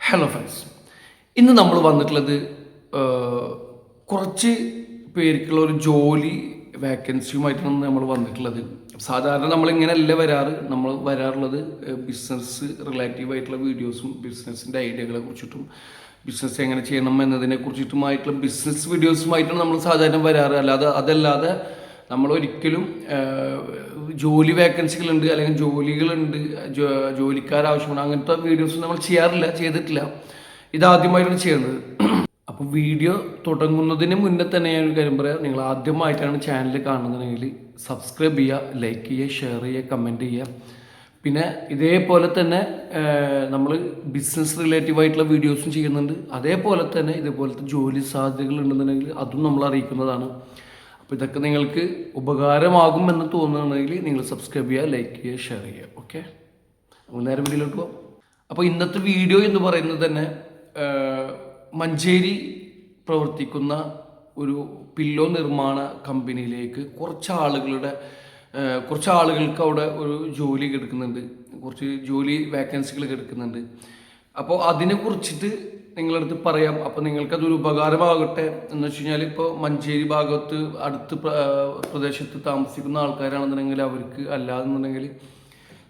Hello friends ഇന്ന് നമ്മൾ വന്നിട്ടുള്ളത് കുറച്ച് പേർക്കുള്ള ഒരു ജോലി വേക്കൻസിയുമായിട്ടാണ് നമ്മൾ വന്നിട്ടുള്ളത്. സാധാരണ നമ്മളിങ്ങനെയല്ല വരാറ്. നമ്മൾ വരാറുള്ളത് ബിസിനസ് റിലേറ്റീവ് ആയിട്ടുള്ള വീഡിയോസും ബിസിനസ്സിന്റെ ഐഡിയകളെ കുറിച്ചിട്ടും ബിസിനസ് എങ്ങനെ ചെയ്യണം എന്നതിനെ കുറിച്ചിട്ടുമായിട്ടുള്ള ബിസിനസ് വീഡിയോസുമായിട്ടാണ് നമ്മൾ സാധാരണ വരാറ്. അല്ലാതെ അതല്ലാതെ നമ്മൾ ഒരിക്കലും ജോലി വേക്കൻസികളുണ്ട് അല്ലെങ്കിൽ ജോലികളുണ്ട് ജോലിക്കാരാവശ്യമാണ് അങ്ങനത്തെ വീഡിയോസ് നമ്മൾ ചെയ്യാറില്ല ചെയ്തിട്ടില്ല. ഇതാദ്യമായിട്ടാണ് ചെയ്യുന്നത്. അപ്പോൾ വീഡിയോ തുടങ്ങുന്നതിന് മുന്നേ തന്നെ ഞാൻ ഒരു കാര്യം പറയാം. നിങ്ങൾ ആദ്യമായിട്ടാണ് ചാനൽ കാണുന്നതെങ്കിൽ സബ്സ്ക്രൈബ് ചെയ്യുക ലൈക്ക് ചെയ്യുക ഷെയർ ചെയ്യുക കമന്റ് ചെയ്യുക. പിന്നെ ഇതേപോലെ തന്നെ നമ്മൾ ബിസിനസ് റിലേറ്റീവ് ആയിട്ടുള്ള വീഡിയോസും ചെയ്യുന്നുണ്ട്. അതേപോലെ തന്നെ ഇതേപോലത്തെ ജോലി സാധ്യതകൾ ഉണ്ടെന്നുണ്ടെങ്കിൽ അതും നമ്മൾ അറിയിക്കുന്നതാണ്. അപ്പോൾ ഇതൊക്കെ നിങ്ങൾക്ക് ഉപകാരമാകും എന്ന് തോന്നുന്നുണ്ടെങ്കിൽ നിങ്ങൾ സബ്സ്ക്രൈബ് ചെയ്യുക ലൈക്ക് ചെയ്യുക ഷെയർ ചെയ്യുക ഓക്കെ നമുക്ക് നേരെ വീട്ടിലോട്ട് പോകാം അപ്പോൾ ഇന്നത്തെ വീഡിയോ എന്ന് പറയുന്നത് തന്നെ മഞ്ചേരി പ്രവർത്തിക്കുന്ന ഒരു പില്ലോ നിർമ്മാണ കമ്പനിയിലേക്ക് കുറച്ച് ആളുകളുടെ കുറച്ച് ആളുകൾക്ക് അവിടെ ഒരു ജോലി കിടക്കുന്നുണ്ട്. കുറച്ച് ജോലി വേക്കൻസികൾ കിടക്കുന്നുണ്ട്. അപ്പോൾ അതിനെ കുറിച്ചിട്ട് നിങ്ങളടുത്ത് പറയാം. അപ്പോൾ നിങ്ങൾക്കതൊരു ഉപകാരമാകട്ടെ. എന്ന് വെച്ച് കഴിഞ്ഞാൽ ഇപ്പോൾ മഞ്ചേരി ഭാഗത്ത് അടുത്ത് പ്ര- പ്രദേശത്ത് താമസിക്കുന്ന ആൾക്കാരാണെന്നുണ്ടെങ്കിൽ അവർക്ക് അല്ലാതെന്നുണ്ടെങ്കിൽ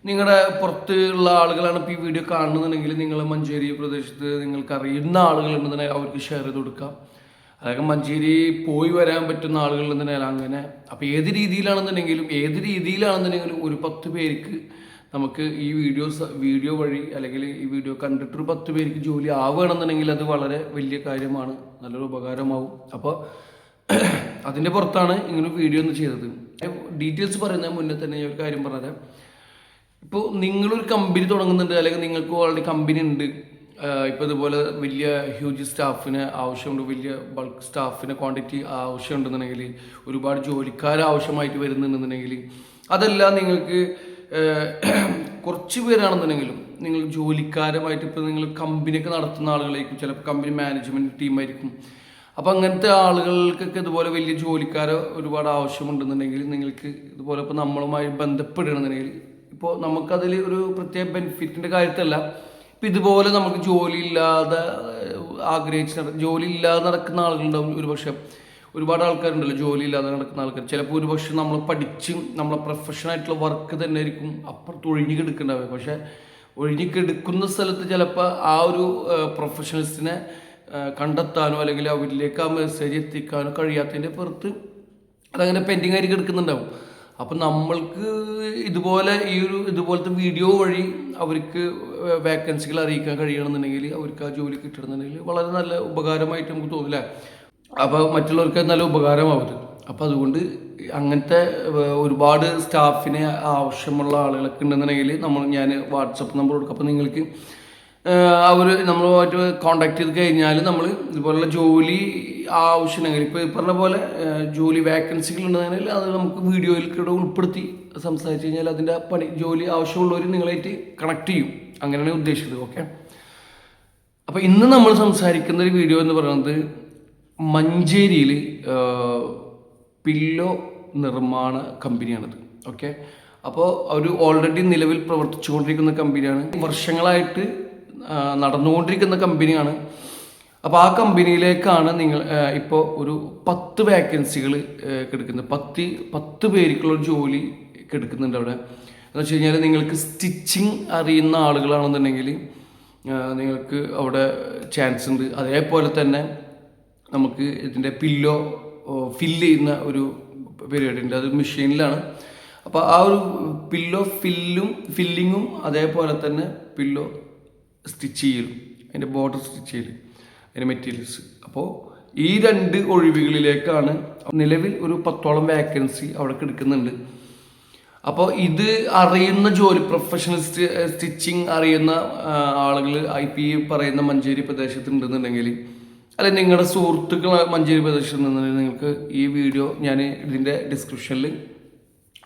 നിങ്ങളുടെ പുറത്ത് ഉള്ള ആളുകളാണ് ഇപ്പോൾ ഈ വീഡിയോ കാണുന്നുണ്ടെങ്കിൽ നിങ്ങൾ മഞ്ചേരി പ്രദേശത്ത് നിങ്ങൾക്ക് അറിയുന്ന ആളുകളുണ്ടെന്നുണ്ടെങ്കിൽ അവർക്ക് ഷെയർ ചെയ്ത് കൊടുക്കാം. അതായത് മഞ്ചേരി പോയി വരാൻ പറ്റുന്ന ആളുകളുണ്ടെന്നുണ്ടെങ്കിൽ അങ്ങനെ. അപ്പോൾ ഏത് രീതിയിലാണെന്നുണ്ടെങ്കിലും ഏത് രീതിയിലാണെന്നുണ്ടെങ്കിലും ഒരു പത്ത് പേർക്ക് നമുക്ക് ഈ വീഡിയോസ് വീഡിയോ വഴി അല്ലെങ്കിൽ ഈ വീഡിയോ കണ്ടിട്ടൊരു പത്ത് പേർക്ക് ജോലി ആവുകയാണെന്നുണ്ടെങ്കിൽ അത് വളരെ വലിയ കാര്യമാണ്. നല്ലൊരു ഉപകാരമാവും. അപ്പോൾ അതിന്റെ പുറത്താണ് ഇങ്ങനെ വീഡിയോ ഒന്ന് ചെയ്തത്. ഡീറ്റെയിൽസ് പറയുന്നതിന് മുന്നേ തന്നെ ഞാൻ ഒരു കാര്യം പറഞ്ഞത് ഇപ്പോൾ നിങ്ങളൊരു കമ്പനി തുടങ്ങുന്നുണ്ട് അല്ലെങ്കിൽ നിങ്ങൾക്ക് ഓൾറെഡി കമ്പനി ഉണ്ട്. ഇപ്പോൾ ഇതുപോലെ വലിയ ഹ്യൂജ് സ്റ്റാഫിന് ആവശ്യമുണ്ട് വലിയ ബൾക്ക് സ്റ്റാഫിന് ക്വാണ്ടിറ്റി ആവശ്യമുണ്ടെന്നുണ്ടെങ്കിൽ ഒരുപാട് ജോലിക്കാർ ആവശ്യമായിട്ട് വരുന്നുണ്ടെന്നുണ്ടെങ്കിൽ അതെല്ലാം നിങ്ങൾക്ക് കുറച്ച് പേരാണെന്നുണ്ടെങ്കിലും നിങ്ങൾ ജോലിക്കാരമായിട്ട് ഇപ്പോൾ നിങ്ങൾ കമ്പനിയൊക്കെ നടത്തുന്ന ആളുകളായിരിക്കും. ചിലപ്പോൾ കമ്പനി മാനേജ്മെന്റ് ടീമായിരിക്കും അപ്പോൾ അങ്ങനത്തെ ആളുകൾക്കൊക്കെ ഇതുപോലെ വലിയ ജോലിക്കാരെ ഒരുപാട് ആവശ്യമുണ്ടെന്നുണ്ടെങ്കിൽ നിങ്ങൾക്ക് ഇതുപോലെ ഇപ്പോൾ നമ്മളുമായി ബന്ധപ്പെടുകയാണെന്നുണ്ടെങ്കിൽ ഇപ്പോൾ നമുക്കതിൽ ഒരു പ്രത്യേക ബെനിഫിറ്റിന്റെ കാര്യത്തിലല്ല ഇപ്പം ഇതുപോലെ നമുക്ക് ജോലി ഇല്ലാതെ ഏഹ്, ആഗ്രഹിച്ച് ജോലി ഇല്ലാതെ നടക്കുന്ന ആളുകളുണ്ടാവും ഒരു പക്ഷേ ഒരുപാട് ആൾക്കാരുണ്ടല്ലോ ജോലി ഇല്ലാതെ നടക്കുന്ന ആൾക്കാർ ചിലപ്പോൾ ഒരു പക്ഷേ നമ്മൾ പഠിച്ചും നമ്മളെ പ്രൊഫഷണായിട്ടുള്ള വർക്ക് തന്നെ ആയിരിക്കും അപ്പുറത്ത് ഒഴിഞ്ഞു കിടക്കുന്നുണ്ടാവുക പക്ഷേ ഒഴിഞ്ഞു കിടക്കുന്ന സ്ഥലത്ത് ചിലപ്പോൾ ആ ഒരു പ്രൊഫഷണൽസിനെ കണ്ടെത്താനോ അല്ലെങ്കിൽ അവരിലേക്ക് ആ മെസ്സേജ് എത്തിക്കാനോ കഴിയാത്തതിന്റെ പുറത്ത് അതങ്ങനെ പെൻഡിങ് ആയിട്ട് കിടക്കുന്നുണ്ടാവും. അപ്പം നമ്മൾക്ക് ഇതുപോലെ ഈ ഒരു ഇതുപോലത്തെ വീഡിയോ വഴി അവർക്ക് വേക്കൻസികൾ അറിയിക്കാൻ കഴിയണമെന്നുണ്ടെങ്കിൽ അവർക്ക് ആ ജോലി കിട്ടണമെന്നുണ്ടെങ്കിൽ വളരെ നല്ല ഉപകാരമായിട്ട് നമുക്ക് തോന്നില്ല അപ്പോൾ മറ്റുള്ളവർക്ക് നല്ല ഉപകാരമാവരുത്. അപ്പോൾ അതുകൊണ്ട് അങ്ങനത്തെ ഒരുപാട് സ്റ്റാഫിനെ ആവശ്യമുള്ള ആളുകളൊക്കെ ഉണ്ടെന്നുണ്ടെങ്കിൽ നമ്മൾ ഞാൻ വാട്സപ്പ് നമ്പർ കൊടുക്കും. അപ്പോൾ നിങ്ങൾക്ക് അവർ നമ്മളുമായിട്ട് കോണ്ടാക്ട് ചെയ്ത് കഴിഞ്ഞാൽ നമ്മൾ ഇതുപോലുള്ള ജോലി ആവശ്യമുണ്ടെങ്കിൽ ഇപ്പോൾ ഈ പറഞ്ഞ പോലെ ജോലി വേക്കൻസികൾ ഉണ്ടെങ്കിൽ അത് നമുക്ക് വീഡിയോയിൽ കൂടെ ഉൾപ്പെടുത്തി സംസാരിച്ച് കഴിഞ്ഞാൽ അതിന്റെ പണി ജോലി ആവശ്യമുള്ളവർ നിങ്ങളായിട്ട് കണക്ട് ചെയ്യും. അങ്ങനെയാണ് ഉദ്ദേശിച്ചത്. ഓക്കെ അപ്പോൾ ഇന്ന് നമ്മൾ സംസാരിക്കുന്ന ഒരു വീഡിയോ എന്ന് പറയുന്നത് മഞ്ചേരിയിൽ പില്ലോ നിർമ്മാണ കമ്പനിയാണിത്. ഓക്കെ? അപ്പോൾ അവർ ഓൾറെഡി നിലവിൽ പ്രവർത്തിച്ചുകൊണ്ടിരിക്കുന്ന കമ്പനിയാണ്. വർഷങ്ങളായിട്ട് നടന്നുകൊണ്ടിരിക്കുന്ന കമ്പനിയാണ്. അപ്പോൾ ആ കമ്പനിയിലേക്കാണ് നിങ്ങൾ ഇപ്പോൾ ഒരു പത്ത് വേക്കൻസികൾ കിടക്കുന്നത്. പത്ത് പത്ത് പേർക്കുള്ളൊരു ജോലി കിടക്കുന്നുണ്ട് അവിടെ. എന്ന് വെച്ച് കഴിഞ്ഞാൽ നിങ്ങൾക്ക് സ്റ്റിച്ചിങ് അറിയുന്ന ആളുകളാണെന്നുണ്ടെങ്കിൽ നിങ്ങൾക്ക് അവിടെ ചാൻസ് ഉണ്ട് അതേപോലെ തന്നെ നമുക്ക് ഇതിന്റെ പില്ലോ ഫില്ല് ചെയ്യുന്ന ഒരു പരിപാടി ഉണ്ട്. അത് മെഷീനിലാണ് അപ്പോൾ ആ ഒരു പില്ലോ ഫില്ലും ഫില്ലിങ്ങും അതേപോലെ തന്നെ പില്ലോ സ്റ്റിച്ച് ചെയ്യലും അതിന്റെ ബോർഡർ സ്റ്റിച്ച് ചെയ്യലും അതിന്റെ മെറ്റീരിയൽസ് അപ്പോൾ ഈ രണ്ട് ഒഴിവുകളിലേക്കാണ് നിലവിൽ ഒരു പത്തോളം വേക്കൻസി അവിടെ കിടക്കുന്നുണ്ട് അപ്പോൾ ഇത് അറിയുന്ന ജോലി പ്രൊഫഷണൽ സ്റ്റിച്ചിങ് അറിയുന്ന ആളുകൾ ഐ പി പറയുന്ന മഞ്ചേരി പ്രദേശത്ത് ഉണ്ടെന്നുണ്ടെങ്കിൽ അല്ലെങ്കിൽ നിങ്ങളുടെ സുഹൃത്തുക്കൾ മഞ്ചേരി പ്രദേശത്ത് നിന്നുണ്ടെങ്കിൽ നിങ്ങൾക്ക് ഈ വീഡിയോ ഞാൻ ഇതിന്റെ ഡിസ്ക്രിപ്ഷനിൽ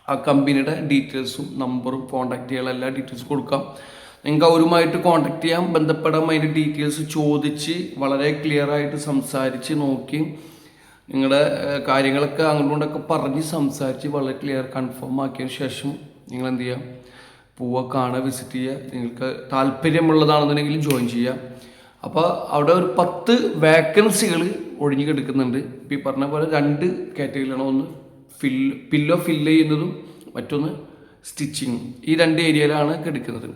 ആ കമ്പനിയുടെ ഡീറ്റെയിൽസും നമ്പറും കോൺടാക്ട് ചെയ്യാനുള്ള എല്ലാ ഡീറ്റെയിൽസും കൊടുക്കാം. നിങ്ങൾക്ക് അവരുമായിട്ട് കോൺടാക്ട് ചെയ്യാം. ബന്ധപ്പെടാം. അതിന്റെ ഡീറ്റെയിൽസ് ചോദിച്ച് വളരെ ക്ലിയർ ആയിട്ട് സംസാരിച്ച് നോക്കി. നിങ്ങളുടെ കാര്യങ്ങളൊക്കെ അങ്ങോട്ടൊക്കെ പറഞ്ഞ് സംസാരിച്ച് വളരെ ക്ലിയർ കൺഫേം ആക്കിയതിന് ശേഷം നിങ്ങൾ എന്ത് ചെയ്യുക പോവുക കാണുക വിസിറ്റ് ചെയ്യുക. നിങ്ങൾക്ക് താല്പര്യമുള്ളതാണെന്നുണ്ടെങ്കിൽ ജോയിൻ ചെയ്യുക. അപ്പോൾ അവിടെ ഒരു പത്ത് വേക്കൻസികൾ ഒഴിഞ്ഞു കിടക്കുന്നുണ്ട്. ഇപ്പം ഈ പറഞ്ഞ പോലെ രണ്ട് കാറ്റഗറിയിലാണ് ഒന്ന് ഫിൽ പില്ലോ ഫില്ല് ചെയ്യുന്നതും മറ്റൊന്ന് സ്റ്റിച്ചിങ് ഈ രണ്ട് ഏരിയയിലാണ് കിടക്കുന്നത്.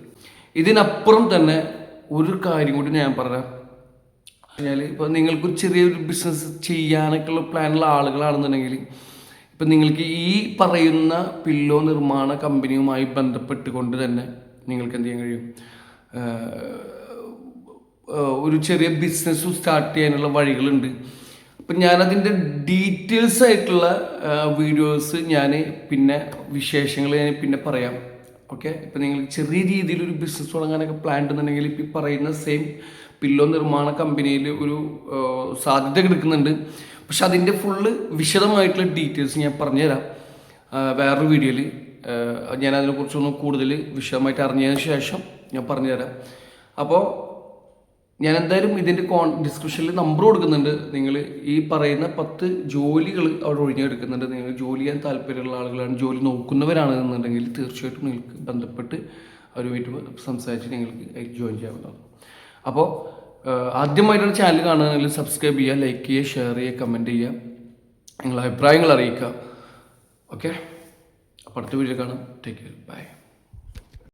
ഇതിനപ്പുറം തന്നെ ഒരു കാര്യം കൂടി ഞാൻ പറയാം. കഴിഞ്ഞാൽ ഇപ്പോൾ നിങ്ങൾക്ക് ചെറിയൊരു ബിസിനസ് ചെയ്യാനൊക്കെയുള്ള പ്ലാനുള്ള ആളുകളാണെന്നുണ്ടെങ്കിൽ ഇപ്പം നിങ്ങൾക്ക് ഈ പറയുന്ന പില്ലോ നിർമ്മാണ കമ്പനിയുമായി ബന്ധപ്പെട്ടുകൊണ്ട് തന്നെ നിങ്ങൾക്ക് എന്ത് ചെയ്യാൻ കഴിയും? ഒരു ചെറിയ ബിസിനസ്സും സ്റ്റാർട്ട് ചെയ്യാനുള്ള വഴികളുണ്ട്. അപ്പം ഞാനതിന്റെ ഡീറ്റെയിൽസ് ആയിട്ടുള്ള വീഡിയോസ് ഞാൻ പിന്നെ വിശേഷങ്ങൾ ഞാൻ പിന്നെ പറയാം. ഓക്കെ ഇപ്പം നിങ്ങൾ ചെറിയ രീതിയിൽ ഒരു ബിസിനസ് തുടങ്ങാനൊക്കെ പ്ലാൻ ഉണ്ടെന്നുണ്ടെങ്കിൽ ഇപ്പം ഈ പറയുന്ന സെയിം പില്ലോ നിർമ്മാണ കമ്പനിയിൽ ഒരു സാധ്യത കിടക്കുന്നുണ്ട്. പക്ഷെ അതിന്റെ ഫുള്ള് വിശദമായിട്ടുള്ള ഡീറ്റെയിൽസ് ഞാൻ പറഞ്ഞുതരാം. വേറൊരു വീഡിയോയിൽ ഞാൻ അതിനെക്കുറിച്ചൊന്ന് കൂടുതൽ വിശദമായിട്ട് അറിഞ്ഞതിന് ശേഷം ഞാൻ പറഞ്ഞുതരാം. അപ്പോൾ ഞാൻ എന്തായാലും ഇതിന്റെ കോൺ ഡിസ്ക്രിപ്ഷനിൽ നമ്പർ കൊടുക്കുന്നുണ്ട്. നിങ്ങൾ ഈ പറയുന്ന പത്ത് ജോലികൾ അവിടെ ഒഴിഞ്ഞെടുക്കുന്നുണ്ട്. നിങ്ങൾ ജോലി ചെയ്യാൻ താല്പര്യമുള്ള ആളുകളാണ് ജോലി നോക്കുന്നവരാണ് എന്നുണ്ടെങ്കിൽ തീർച്ചയായിട്ടും നിങ്ങൾക്ക് ബന്ധപ്പെട്ട് അവരുമായിട്ട് സംസാരിച്ച് നിങ്ങൾക്ക് ജോയിൻ ചെയ്യാവുന്നതാണ്. അപ്പോൾ ആദ്യമായിട്ടാണ് ചാനൽ കാണുകയാണെങ്കിൽ സബ്സ്ക്രൈബ് ചെയ്യുക ലൈക്ക് ചെയ്യുക ഷെയർ ചെയ്യുക കമന്റ് ചെയ്യുക നിങ്ങളുടെ അഭിപ്രായങ്ങൾ അറിയിക്കുക. ഓക്കെ അപ്പോൾ അടുത്ത വീഡിയോ കാണാം. Take care bye